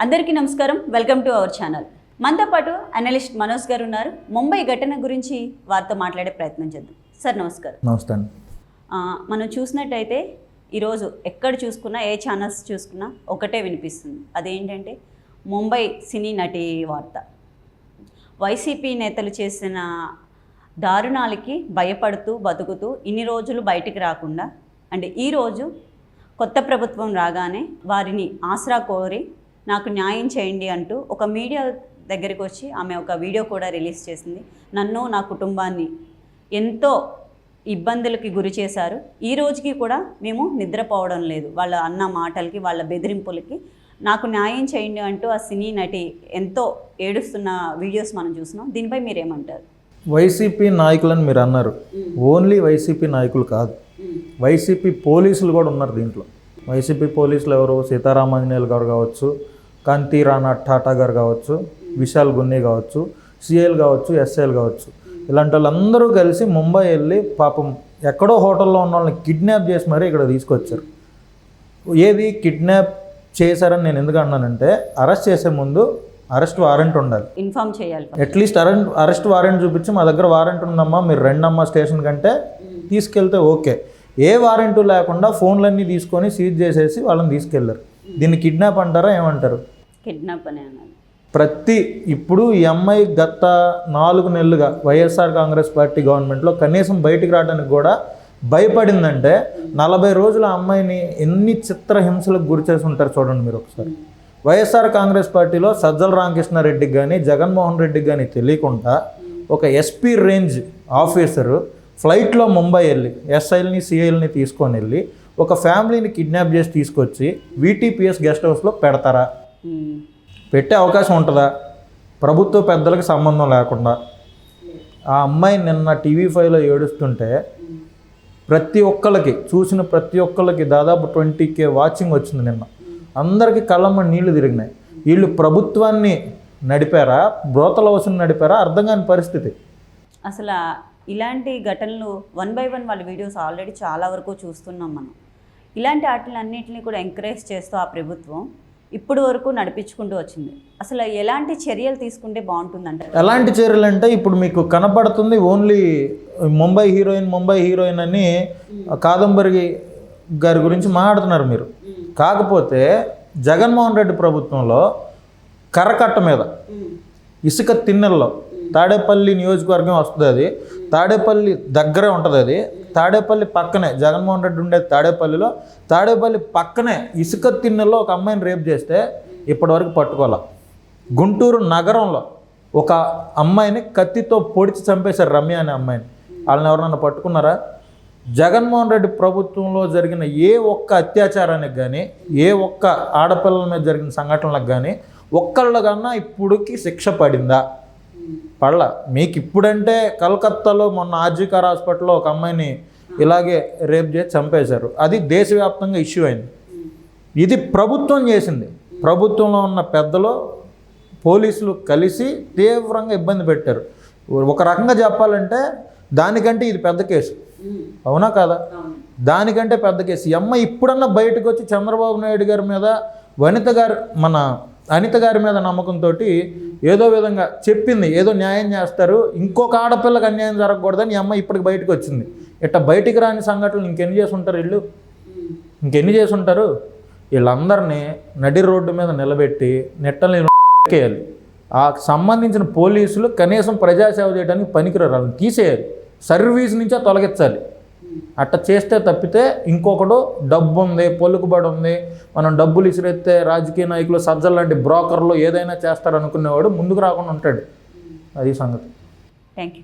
అందరికీ నమస్కారం. Welcome to our channel. మనతో పాటు అనలిస్ట్ మనోజ్ గారు ఉన్నారు. ముంబై ఘటన గురించి వారితో మాట్లాడే ప్రయత్నం చేద్దాం. సార్ నమస్కారం. ఆ, మనం చూసినట్టయితే ఈరోజు ఎక్కడ చూసుకున్నా ఏ ఛానల్స్ చూసుకున్నా ఒకటే వినిపిస్తుంది. అదేంటంటే ముంబై సినీ నటి వార్త. వైసీపీ నేతలు చేసిన దారుణాలకి భయపడుతూ బతుకుతూ ఇన్ని రోజులు బయటికి రాకుండా అంటే ఈరోజు కొత్త ప్రభుత్వం రాగానే వారిని ఆసరా కోరి నాకు న్యాయం చేయండి అంటూ ఒక మీడియా దగ్గరికి వచ్చి ఆమె ఒక వీడియో కూడా రిలీజ్ చేసింది. నన్ను నా కుటుంబాన్ని ఎంతో ఇబ్బందులకి గురి చేశారు. ఈ రోజుకి కూడా మేము నిద్రపోవడం లేదు. వాళ్ళ అన్న మాటలకి వాళ్ళ బెదిరింపులకి నాకు న్యాయం చేయండి అంటూ ఆ సినీ నటి ఎంతో ఏడుస్తున్న వీడియోస్ మనం చూస్తున్నాం. దీనిపై మీరేమంటారు? వైసీపీ నాయకులని మీరు అన్నారు. ఓన్లీ వైసీపీ నాయకులు కాదు. వైసీపీ పోలీసులు కూడా ఉన్నారు దీంట్లో. వైసీపీ పోలీసులు ఎవరు? సీతారామాంజనేయులు గారు కావచ్చు కాంతి రాణా టాటా గారు కావచ్చు విశాల్ గున్ని కావచ్చు సిఎల్ కావచ్చు ఎస్ఎల్ కావచ్చు. ఇలాంటి వాళ్ళందరూ కలిసి ముంబై వెళ్ళి పాపం ఎక్కడో హోటల్లో ఉన్న వాళ్ళని కిడ్నాప్ చేసి మరీ ఇక్కడ తీసుకొచ్చారు. ఏది కిడ్నాప్ చేశారని నేను ఎందుకు అన్నానంటే అరెస్ట్ చేసే ముందు అరెస్ట్ వారెంట్ ఉండాలి. ఇన్ఫామ్ చేయాలి అట్లీస్ట్ అరెంట్ అరెస్ట్ వారెంట్ చూపించి మా దగ్గర వారెంట్ ఉందమ్మా మీరు రెండమ్మా స్టేషన్ కంటే తీసుకెళ్తే ఓకే. ఏ వారెంట్ లేకుండా ఫోన్లన్నీ తీసుకొని సీజ్ చేసేసి వాళ్ళని తీసుకెళ్ళారు. దీన్ని కిడ్నాప్ అంటారా ఏమంటారు? కిడ్నాప్ అని అన్నారు ప్రతి ఇప్పుడు ఈ అమ్మాయి గత నాలుగు నెలలుగా వైఎస్ఆర్ కాంగ్రెస్ పార్టీ గవర్నమెంట్లో కనీసం బయటికి రావడానికి కూడా భయపడిందంటే నలభై రోజుల అమ్మాయిని ఎన్ని చిత్రహింసలకు గురి చేసి ఉంటారు చూడండి మీరు ఒకసారి. వైఎస్ఆర్ కాంగ్రెస్ పార్టీలో సజ్జల రామకృష్ణారెడ్డికి కానీ జగన్మోహన్ రెడ్డికి కానీ తెలియకుండా ఒక ఎస్పీ రేంజ్ ఆఫీసరు ఫ్లైట్లో ముంబై వెళ్ళి ఎస్ఐల్ని సిఐల్ని తీసుకొని వెళ్ళి ఒక ఫ్యామిలీని కిడ్నాప్ చేసి తీసుకొచ్చి వీటీపీఎస్ గెస్ట్ హౌస్లో పెడతారా. పెట్టే అవకాశం ఉంటుందా? ప్రభుత్వ పెద్దలకు సంబంధం లేకుండా. ఆ అమ్మాయి నిన్న టీవీ ఫైవ్లో ఏడుస్తుంటే ప్రతి ఒక్కళ్ళకి చూసిన ప్రతి ఒక్కళ్ళకి దాదాపు ట్వంటీ కే వాచింగ్ వచ్చింది నిన్న. అందరికీ కళ్ళమ్మ నీళ్ళు తిరిగినాయి. వీళ్ళు ప్రభుత్వాన్ని నడిపారా? బ్రోతల వసూలు నడిపారా? అర్థం కాని పరిస్థితి. అసలు ఇలాంటి ఘటనలు వన్ బై వన్ వాళ్ళ వీడియోస్ ఆల్రెడీ చాలా వరకు చూస్తున్నాం మనం. ఇలాంటి వాటిలన్నింటినీ కూడా ఎంకరేజ్ చేస్తూ ఆ ప్రభుత్వం ఇప్పుడు వరకు నడిపించుకుంటూ వచ్చింది. అసలు ఎలాంటి చర్యలు తీసుకుంటే బాగుంటుందంటే ఎలాంటి చర్యలు అంటే ఇప్పుడు మీకు కనపడుతుంది only Mumbai heroine Mumbai heroine అని కాదంబరి గారి గురించి మాట్లాడుతున్నారు మీరు. కాకపోతే జగన్మోహన్ రెడ్డి ప్రభుత్వంలో కర్రకట్ట మీద ఇసుక తిన్నెల్లో తాడేపల్లి నియోజకవర్గం వస్తుంది అది. తాడేపల్లి దగ్గరే ఉంటుంది అది. తాడేపల్లి పక్కనే జగన్మోహన్ రెడ్డి ఉండేది తాడేపల్లిలో. తాడేపల్లి పక్కనే ఇసుక తిన్నెల్లో ఒక అమ్మాయిని రేప్ చేస్తే ఇప్పటివరకు పట్టుకోవాలి? గుంటూరు నగరంలో ఒక అమ్మాయిని కత్తితో పొడిచి చంపేశారు రమ్య అనే అమ్మాయిని. వాళ్ళని ఎవరన్నా పట్టుకున్నారా? జగన్మోహన్ రెడ్డి ప్రభుత్వంలో జరిగిన ఏ ఒక్క అత్యాచారానికి కానీ ఏ ఒక్క ఆడపిల్లల మీద జరిగిన సంఘటనలకు కానీ ఒక్కళ్ళకన్నా ఇప్పుడుకి శిక్ష పడిందా? పడల. మీకు ఇప్పుడంటే కలకత్తాలో మొన్న ఆర్జీకార్ హాస్పిటల్లో ఒక అమ్మాయిని ఇలాగే రేప్ చేసి చంపేశారు. అది దేశవ్యాప్తంగా ఇష్యూ అయింది. ఇది ప్రభుత్వం చేసింది. ప్రభుత్వంలో ఉన్న పెద్దలు పోలీసులు కలిసి తీవ్రంగా ఇబ్బంది పెట్టారు. ఒక రకంగా చెప్పాలంటే దానికంటే ఇది పెద్ద కేసు. అవునా కాదా? దానికంటే పెద్ద కేసు. ఈ అమ్మ ఇప్పుడన్నా బయటకు వచ్చి చంద్రబాబు నాయుడు గారి మీద వనిత గారు మన అనిత గారి మీద నమ్మకంతో ఏదో విధంగా చెప్పింది ఏదో న్యాయం చేస్తారు ఇంకొక ఆడపిల్లకి అన్యాయం జరగకూడదని ఈ అమ్మ ఇప్పటికి బయటకు వచ్చింది. ఇట్ట బయటికి రాని సంఘటనలు ఇంకెన్ని చేసి ఉంటారు వీళ్ళు? ఇంకెన్ని చేసి ఉంటారు? వీళ్ళందరినీ నడి రోడ్డు మీద నిలబెట్టి నెట్టల్ని ఎక్కేయాలి ఆ సంబంధించిన పోలీసులు కనీసం ప్రజాసేవ చేయడానికి పనికిరారు వాళ్ళని తీసేయాలి. సర్వీస్ నుంచే తొలగించాలి. అట్ట చేస్తే తప్పితే ఇంకొకడు డబ్బు ఉంది పొలుకుబడి ఉంది మనం డబ్బులు ఇసిరెత్తే రాజకీయ నాయకులు సజ్జలు లాంటి బ్రోకర్లు ఏదైనా చేస్తారనుకునేవాడు ముందుకు రాకుండా ఉంటాడు. అది సంగతి. Thank you